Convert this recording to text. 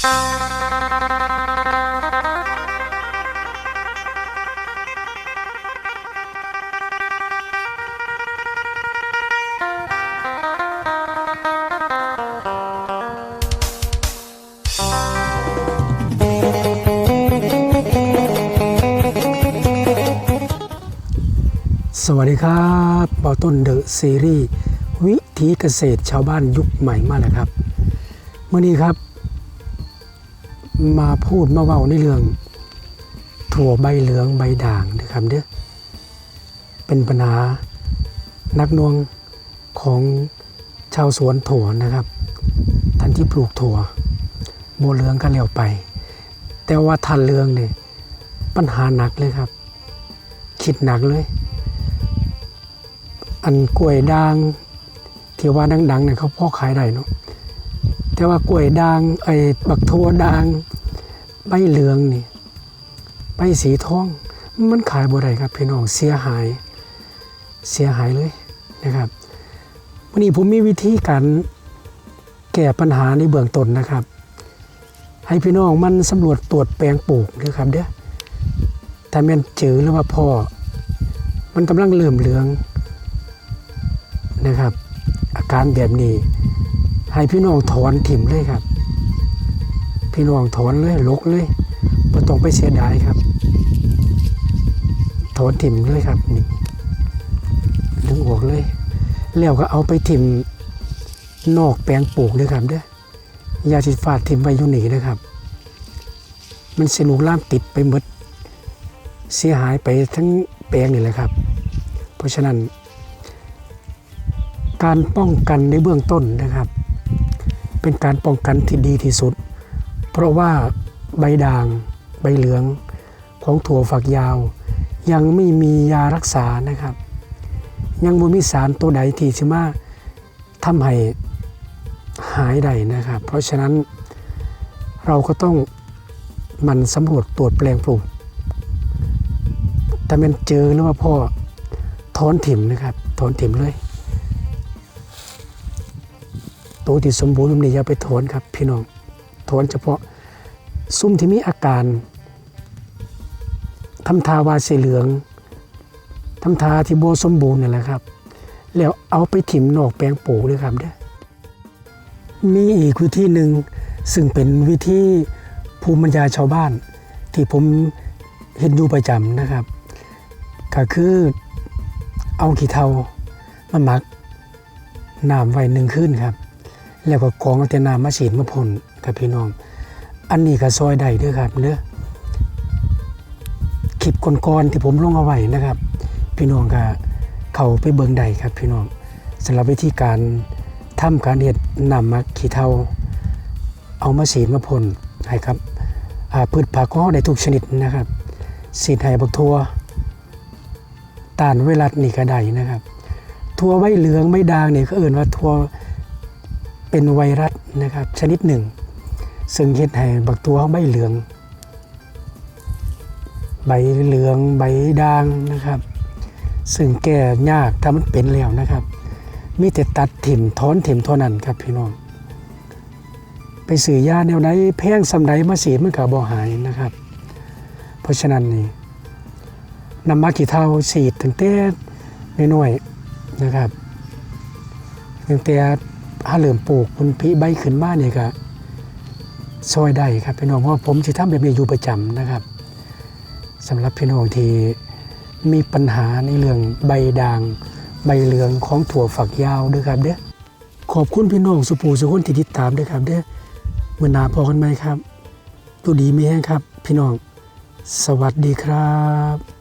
สวัสดีครับเบาต้นเดอะซีรีส์วิถีเกษตรชาวบ้านยุคใหม่มาแล้วครับเมื่อนี้ครับ มาพูดมาเว้าในเรื่อง ถั่วใบเหลืองใบด่างนะครับเด้อเป็นปัญหานักนวงของชาวสวนถั่วนะครับท่านที่ปลูกถั่วโบวเหลืองก็แล้วไป แต่ว่าท่านเหลืองเนี่ยปัญหาหนักเลยครับ คิดหนักเลย อันกล้วยด่างที่ว่าดังๆเนี่ยเขาพ่อขายได้เนาะแต่ว่ากล้วยด่างไอ้บักทั่วด่าง ใบเหลืองนี่ใบสีทองมันขายบ่ได้ครับพี่น้องเสียหายเสียหายเลยนะครับวันนี้ผมมีวิธีการแก้ปัญหาในเบื้องต้นนะครับ ให้พี่น้องมันสำรวจตรวจแปลงปลูกนะครับเด้อถ้าแม่นเจอแล้วว่าพ่อ มันกำลังเริ่มเหลืองนะครับ อาการแบบนี้ ให้พี่น้องถอนถิ่มเลยครับ พี่น้องถอนเลยลกเลยไม่ต้องไปเสียดายครับ ถอนถิ่มเลยครับนี่ดึงออกเลย แล้วก็เอาไปถิ่มนอกแปลงปลูกเลยครับเด้อยาสิฟาดถิ่มไว้อยู่นี่นะครับ มันสนุกล่ามติดไปหมดเสียหายไปทั้งแปลงนี่แหละครับ เพราะฉะนั้น การป้องกันในเบื้องต้นนะครับ เป็นการป้องกันที่ดีที่สุด เพราะว่าใบด่าง ใบเหลืองของถั่วฝักยาว ยังไม่มียารักษานะครับ ยังไม่มีสารตัวใดที่จะมาทำให้หายได้นะครับ เพราะฉะนั้นเราก็ต้องมันสำรวจตรวจแปลงปลูก แต่มันเจอแล้วว่าพ่อถอนถิ่มนะครับถอนถิ่มเลยตัวที่สมบูรณ์นี่อย่าไปถอนครับพี่น้อง ถอนเฉพาะซุ่มที่มีอาการทำทาวาสีเหลืองทำทาที่โบสมบูรณ์นี่แหละครับ แล้วเอาไปถิ่มนอกแปลงปลูกเลยครับเด้อมีอีกวิธีหนึ่งซึ่งเป็นวิธีภูมิปัญญาชาวบ้าน ที่ผมเห็นอยู่ประจำนะครับ ก็คือเอาขี้เทามาหมักน้ำไว้หนึ่งคืนครับ แล้วก็กองเอาแต่น้ำมาฉีดมาพ่นับพี่น้อง อันนี้ก็ซอยได้ด้วยครับเนื้อคลิปก่อนๆที่ผมลงเอาไว้นะครับ พี่น้องก็เข้าไปเบิงได้ครับพี่น้องสำหรับวิธีการทำการเห็ดนำมาขี้เทาเอามาฉีมาพ่นให้ครับพืชผักก็ได้ทุกชนิดนะครับฉีดให้บักทัวต้านไวรัสนี่ก็ได้นะครับทั่วใบเหลืองใบด่างเนี่ยก็เอื่นว่าทัวเป็นไวรัสนะครับ ชนิดหนึ่ง ซึ่งเฮ็ดให้บักตัวใบเหลือง ใบเหลืองใบด่างนะครับ ซึ่งแก้ยากถ้ามันเป็นแล้วนะครับ มีแต่ตัดถิ่มถอนถิ่มเท่านั้นครับพี่น้อง ไปสื่อยาแนวไหนแพงสำใดมาสีมันก็บ่หายนะครับ เพราะฉะนั้นนี่นำมากี่เท่าสีดตั้งแต่น้อยๆนะครับตั้งแต่ถ้าเริ่มปลูกคุณพิใบขึ้นมาเนี่ยก็ ซอยได้ครับพี่น้องเพราะผมจะทำแบบนี้อยู่ประจำนะครับสำหรับพี่น้องที่มีปัญหาในเรื่องใบด่างใบเหลืองของถั่วฝักยาวด้วยครับเด้อขอบคุณพี่น้องสุภูสุคนที่ติดตามด้วยครับเด้อเมื่อหนาพอกันไหมครับ ตัวดีมีแห้งครับ พี่น้อง สวัสดีครับ